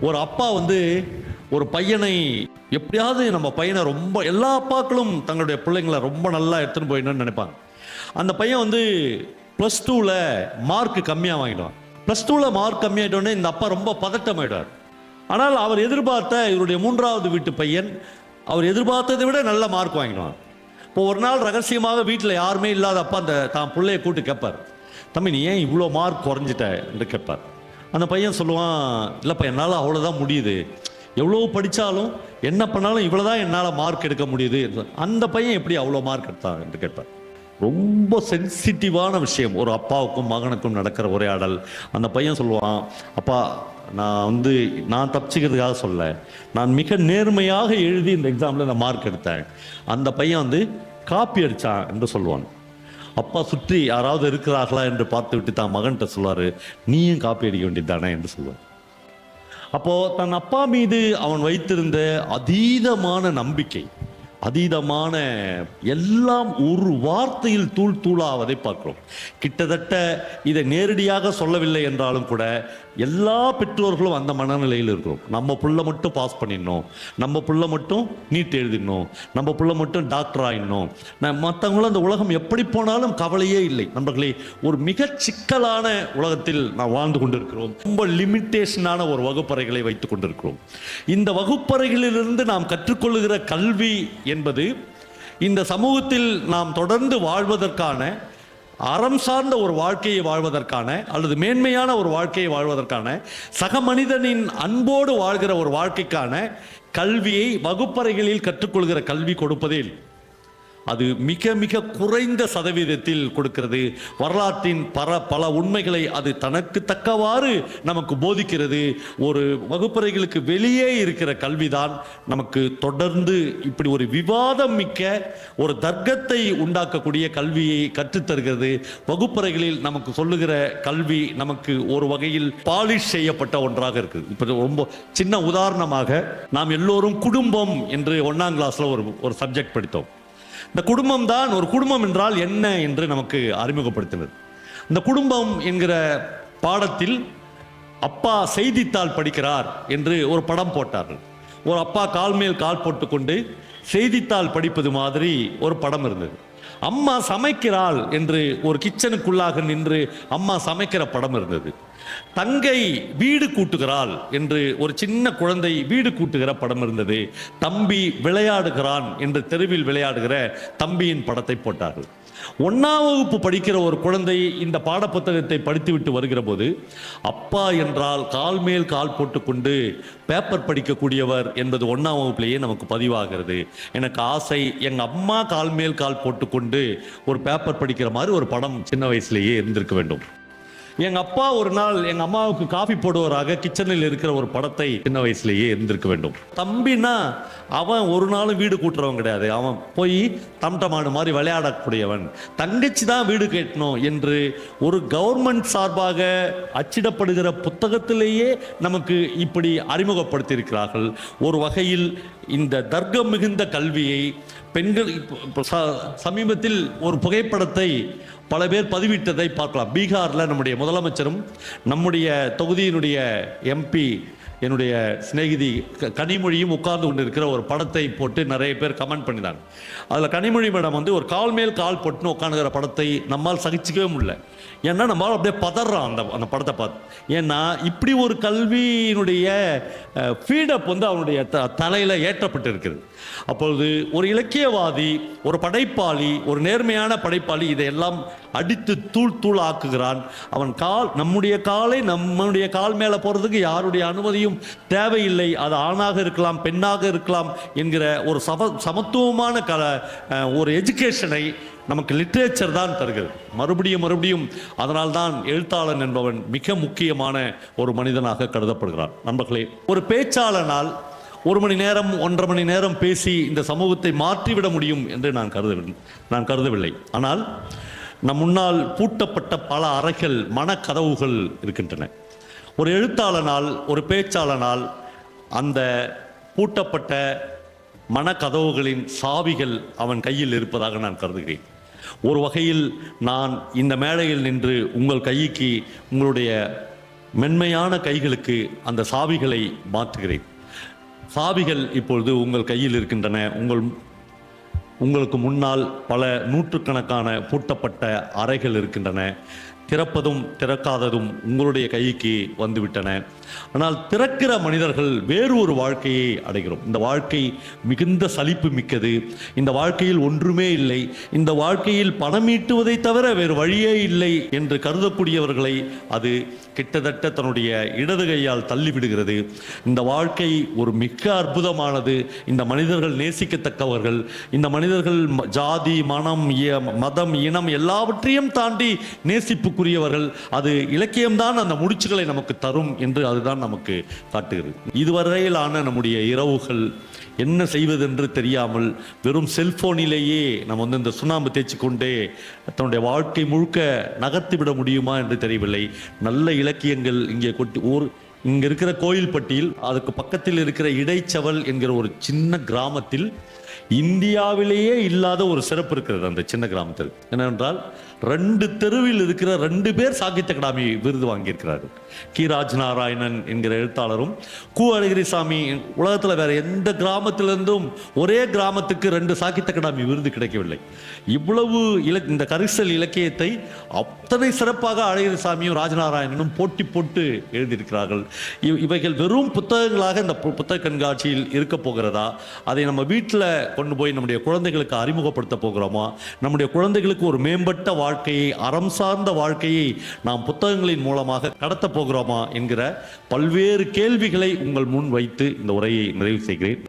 ஒரு அப்பா வந்து ஒரு பையனை எப்படியாவது நம்ம பையனை ரொம்ப எல்லா அப்பாக்களும் தங்களுடைய பிள்ளைங்களை ரொம்ப நல்லா எடுத்துன்னு போயிடணும்னு நினைப்பாங்க. அந்த பையன் வந்து ப்ளஸ் டூவில் மார்க் கம்மியாக வாங்கிடுவான். ப்ளஸ் டூவில் மார்க் கம்மியாகிட்டோடனே இந்த அப்பா ரொம்ப பதட்டம் ஆயிடுவார் ஆனால் அவர் எதிர்பார்த்த இவருடைய மூன்றாவது வீட்டு பையன் அவர் எதிர்பார்த்ததை விட நல்ல மார்க் வாங்கிடுவான். இப்போ ஒரு நாள் ரகசியமாக வீட்டில் யாருமே இல்லாத அப்பா அந்த தான் பிள்ளைய கூட்டு கேட்பார் தம்பி நீ ஏன் இவ்வளோ மார்க் குறைஞ்சிட்ட? என்று கேட்பார் அந்த பையன் சொல்லுவான் இல்லைப்பா என்னால் அவ்வளோதான் முடியுது. எவ்வளோ படித்தாலும் என்ன பண்ணாலும் இவ்வளோ தான் என்னால் மார்க் எடுக்க முடியுது. அந்த பையன் எப்படி அவ்வளோ மார்க் எடுத்தான் என்று கேட்பேன் ரொம்ப சென்சிட்டிவான விஷயம். ஒரு அப்பாவுக்கும் மகனுக்கும் நடக்கிற உரையாடல் அந்த பையன் சொல்லுவான் அப்பா நான் வந்து நான் தப்பிச்சுக்கிறதுக்காக சொல்ல நான் மிக நேர்மையாக எழுதி இந்த எக்ஸாமில் நான் மார்க் எடுத்தேன். அந்த பையன் வந்து காப்பி அடித்தான் என்று சொல்லுவான். அப்பா சுற்றி யாராவது இருக்கிறார்களா என்று பார்த்து விட்டு தான் மகன்கிட்ட சொல்லுவார் நீயும் காப்பி அடிக்க வேண்டியது தானே? என்று சொல்லுவார் அப்போ தன் அப்பா மீது அவன் வைத்திருந்த அதீதமான நம்பிக்கை அதீதமான எல்லாம் ஒரு வார்த்தையில் தூள் தூளாவதை பார்க்கிறோம். கிட்டத்தட்ட இதை நேரடியாக சொல்லவில்லை என்றாலும் கூட எல்லா பெற்றோர்களும் அந்த மனநிலையில் இருக்கிறோம் நம்ம புள்ள மட்டும் பாஸ் பண்ணிடணும். நம்ம புள்ள மட்டும் நீட் எழுதிடணும். நம்ம புள்ள மட்டும் டாக்டர் ஆயிடணும். நான் மற்றவங்களும் அந்த உலகம் எப்படி போனாலும் கவலையே இல்லை. நண்பர்களே ஒரு மிக சிக்கலான உலகத்தில் நாம் வாழ்ந்து கொண்டிருக்கிறோம். ரொம்ப லிமிட்டேஷனான ஒரு வகுப்பறைகளை வைத்துக் கொண்டிருக்கிறோம். இந்த வகுப்பறைகளிலிருந்து நாம் கற்றுக்கொள்ளுகிற கல்வி என்பது இந்த சமூகத்தில் நாம் தொடர்ந்து வாழ்வதற்கான அறம் சார்ந்த ஒரு வாழ்க்கையை வாழ்வதற்கான அல்லது மேன்மையான ஒரு வாழ்க்கையை வாழ்வதற்கான சக மனிதனின் அன்போடு வாழ்கிற ஒரு வாழ்க்கைக்கான கல்வியை வகுப்பறைகளில் கற்றுக்கொள்கிற கல்வி கொடுப்பதே இல்லை. அது மிக மிக குறைந்த சதவீதத்தில் கொடுக்கிறது. வரலாற்றின் பல பல உண்மைகளை அது தனக்கு தக்கவாறு நமக்கு போதிக்கிறது. ஒரு வகுப்பறைகளுக்கு வெளியே இருக்கிற கல்விதான் நமக்கு தொடர்ந்து இப்படி ஒரு விவாதம் மிக்க ஒரு தர்க்கத்தை உண்டாக்கக்கூடிய கல்வியை கற்றுத்தருகிறது வகுப்பறைகளில் நமக்கு சொல்லுகிற கல்வி நமக்கு ஒரு வகையில் பாலிஷ் செய்யப்பட்ட ஒன்றாக இருக்குது. இப்போ ரொம்ப சின்ன உதாரணமாக நாம் எல்லோரும் குடும்பம் என்று ஒன்றாம் கிளாஸில் ஒரு ஒரு சப்ஜெக்ட் படித்தோம். இந்த குடும்பம் தான் ஒரு குடும்பம் என்றால் என்ன என்று நமக்கு அறிமுகப்படுத்தினது இந்த குடும்பம் என்கிற பாடத்தில் அப்பா செய்தித்தாள் படிக்கிறார் என்று ஒரு படம் போட்டார்கள். ஒரு அப்பா கால் மேல் கால் போட்டுக்கொண்டு செய்தித்தாள் படிப்பது மாதிரி ஒரு படம் இருந்தது. அம்மா சமைக்கிறாள் என்று ஒரு கிச்சனுக்குள்ளாக நின்று அம்மா சமைக்கிற படம் இருந்தது. தங்கை வீடு கூட்டுகிறாள் என்று ஒரு சின்ன குழந்தை வீடு கூட்டுகிற படம் இருந்தது. தம்பி விளையாடுகிறான் என்று தெருவில் விளையாடுகிற தம்பியின் படத்தை போட்டார்கள். ஒன்னாம் வகுப்பு படிக்கிற ஒரு குழந்தை இந்த பாடப்புத்தகத்தை படித்துவிட்டு வருகிற போது அப்பா என்றால் கால் மேல் கால் போட்டுக்கொண்டு பேப்பர் படிக்கக்கூடியவர் என்பது ஒன்னாம் வகுப்பிலேயே நமக்கு பதிவாகிறது. எனக்கு ஆசை எங்கள் அம்மா கால் மேல் கால் போட்டுக்கொண்டு ஒரு பேப்பர் படிக்கிற மாதிரி ஒரு படம் சின்ன வயசுலேயே இருந்திருக்க வேண்டும். எங்கள் அப்பா ஒரு நாள் எங்கள் அம்மாவுக்கு காஃபி போடுவராக கிச்சனில் இருக்கிற ஒரு படத்தை சின்ன வயசுலேயே இருந்திருக்க வேண்டும். தம்பினா அவன் ஒரு நாளும் வீடு கூட்டுறவன் கிடையாது. அவன் போய் தம்டமாடு மாதிரி விளையாடக்கூடியவன். தங்கச்சி தான் வீடு கட்டணும் என்று ஒரு கவர்மெண்ட் சார்பாக அச்சிடப்படுகிற புத்தகத்திலேயே நமக்கு இப்படி அறிமுகப்படுத்தியிருக்கிறார்கள். ஒரு வகையில் இந்த தர்க்கம் மிகுந்த கல்வியை பெண்கள் இப்போ- இப்போ ச- சமீபத்தில் ஒரு புகைப்படத்தை பல பேர் பதிவிட்டதை பார்க்கலாம். பீகாரில் நம்முடைய முதலமைச்சரும் நம்முடைய தொகுதியினுடைய எம்பி என்னுடைய சிநேகிதி கனிமொழியும் உட்கார்ந்து கொண்டு இருக்கிற ஒரு படத்தை போட்டு நிறைய பேர் கமெண்ட் பண்ணினாங்க. அதில் கனிமொழி மேடம் வந்து ஒரு கால் மேல் கால் போட்டுன்னு உட்காந்துக்கிற படத்தை நம்மால் சகிச்சிக்கவே முடியல. ஏன்னா நம்மளால் அப்படியே பதறான் அந்த அந்த படத்தை பார்த்து. ஏன்னா இப்படி ஒரு கல்வியினுடைய ஃபீடப் வந்து அவனுடைய த தலையில் ஏற்றப்பட்டு இருக்குது அப்பொழுது ஒரு இலக்கியவாதி ஒரு படைப்பாளி ஒரு நேர்மையான படைப்பாளி இதையெல்லாம் அடித்து தூள் தூள் ஆக்குகிறான் அவன் கால் நம்முடைய காலை நம்முடைய கால் மேலே போகிறதுக்கு யாருடைய அனுமதியும் தேவையில்லை. அது ஆணாக இருக்கலாம் பெண்ணாக இருக்கலாம் என்கிற ஒரு சம சமத்துவமான கல ஒரு எஜுகேஷனை நமக்கு லிட்ரேச்சர் தான் தருகிறது. மறுபடியும் மறுபடியும் அதனால்தான் எழுத்தாளன் என்பவன் மிக முக்கியமான ஒரு மனிதனாக கருதப்படுகிறான். நண்பர்களே ஒரு பேச்சாளனால் ஒரு மணி நேரம் ஒன்றரை மணி நேரம் பேசி இந்த சமூகத்தை மாற்றிவிட முடியும் என்று நான் கருதவில்லை. நான் கருதவில்லை. ஆனால் நம் முன்னால் பூட்டப்பட்ட பல அறைகள் மனக்கதவுகள் இருக்கின்றன. ஒரு எழுத்தாளனால் ஒரு பேச்சாளனால் அந்த பூட்டப்பட்ட மனக்கதவுகளின் சாவிகள் அவன் கையில் இருப்பதாக நான் கருதுகிறேன். ஒரு வகையில் நான் இந்த மேடையில் நின்று உங்கள் கைக்கு உங்களுடைய மென்மையான கைகளுக்கு அந்த சாவிகளை மாற்றுகிறேன். சாவிகள் இப்பொழுது உங்கள் கையில் இருக்கின்றன உங்கள் உங்களுக்கு முன்னால் பல நூற்றுக்கணக்கான பூட்டப்பட்ட அறைகள் இருக்கின்றன. திறப்பதும் திறக்காததும் உங்களுடைய கைக்கு வந்துவிட்டன. ஆனால் திறக்கிற மனிதர்கள் வேறு ஒரு வாழ்க்கையை அடைகிறோம். இந்த வாழ்க்கை மிகுந்த சலிப்பு மிக்கது. இந்த வாழ்க்கையில் ஒன்றுமே இல்லை. இந்த வாழ்க்கையில் பணம் ஈட்டுவதை தவிர வேறு வழியே இல்லை என்று கருதக்கூடியவர்களை அது கிட்டத்தட்ட தன்னுடைய இடது கையால் தள்ளிவிடுகிறது. இந்த வாழ்க்கை ஒரு மிக அற்புதமானது. இந்த மனிதர்கள் நேசிக்கத்தக்கவர்கள். இந்த மனிதர்கள் ம- ஜாதி மனம் மதம் இனம் எல்லாவற்றையும் தாண்டி நேசிப்பு மதிப்புக்குரியவர்கள் அது இலக்கியம்தான் அந்த முடிச்சுகளை நமக்கு தரும் என்று அதுதான் நமக்கு காட்டுகிறது. இதுவரையிலான நம்முடைய இரவுகள் என்ன செய்வதென்று தெரியாமல் வெறும் செல்போனிலேயே நம்ம வந்து இந்த சுண்ணாம்பு தேய்ச்சி கொண்டே தன்னுடைய வாழ்க்கை முழுக்க நகர்த்தி விட முடியுமா என்று தெரியவில்லை. நல்ல இலக்கியங்கள் இங்கே கொட்டி ஊர் இங்கே இருக்கிற கோயில்பட்டியில் அதுக்கு பக்கத்தில் இருக்கிற இடைச்சவல் என்கிற ஒரு சின்ன கிராமத்தில் இந்தியாவிலேயே இல்லாத ஒரு சிறப்பு இருக்கிறது அந்த சின்ன கிராமத்தில். என்னவென்றால் ரெண்டு தெருவில் இருக்கிற ரெண்டு பேர் சாகித்ய அகாடமி விருது வாங்கியிருக்கிறார்கள். கி. ராஜ் நாராயணன் என்கிற எழுத்தாளரும் கு. அழகிரிசாமி உலகத்தில் வேற எந்த கிராமத்திலிருந்தும் ஒரே கிராமத்துக்கு ரெண்டு சாகித்ய அகாடமி விருது கிடைக்கவில்லை. இவ்வளவு இலக் இந்த கரிசல் இலக்கியத்தை அத்தனை சிறப்பாக அழகிரிசாமியும் ராஜநாராயணனும் போட்டி போட்டு எழுதியிருக்கிறார்கள். இவ்- இவைகள் வெறும் புத்தகங்களாக இந்த பு- புத்தக கண்காட்சியில் இருக்க போகிறதா? அதை நம்ம வீட்டில் கொண்டு போய் நம்முடைய குழந்தைகளுக்கு அறிமுகப்படுத்த போகிறோமா? நம்முடைய குழந்தைகளுக்கு ஒரு மேம்பட்ட வாழ்க்கையை அறம் சார்ந்த வாழ்க்கையை நாம் புத்தகங்களின் மூலமாக கடத்த போகிறோமா என்கிற பல்வேறு கேள்விகளை உங்கள் முன் வைத்து இந்த உரையை நிறைவு செய்கிறேன்.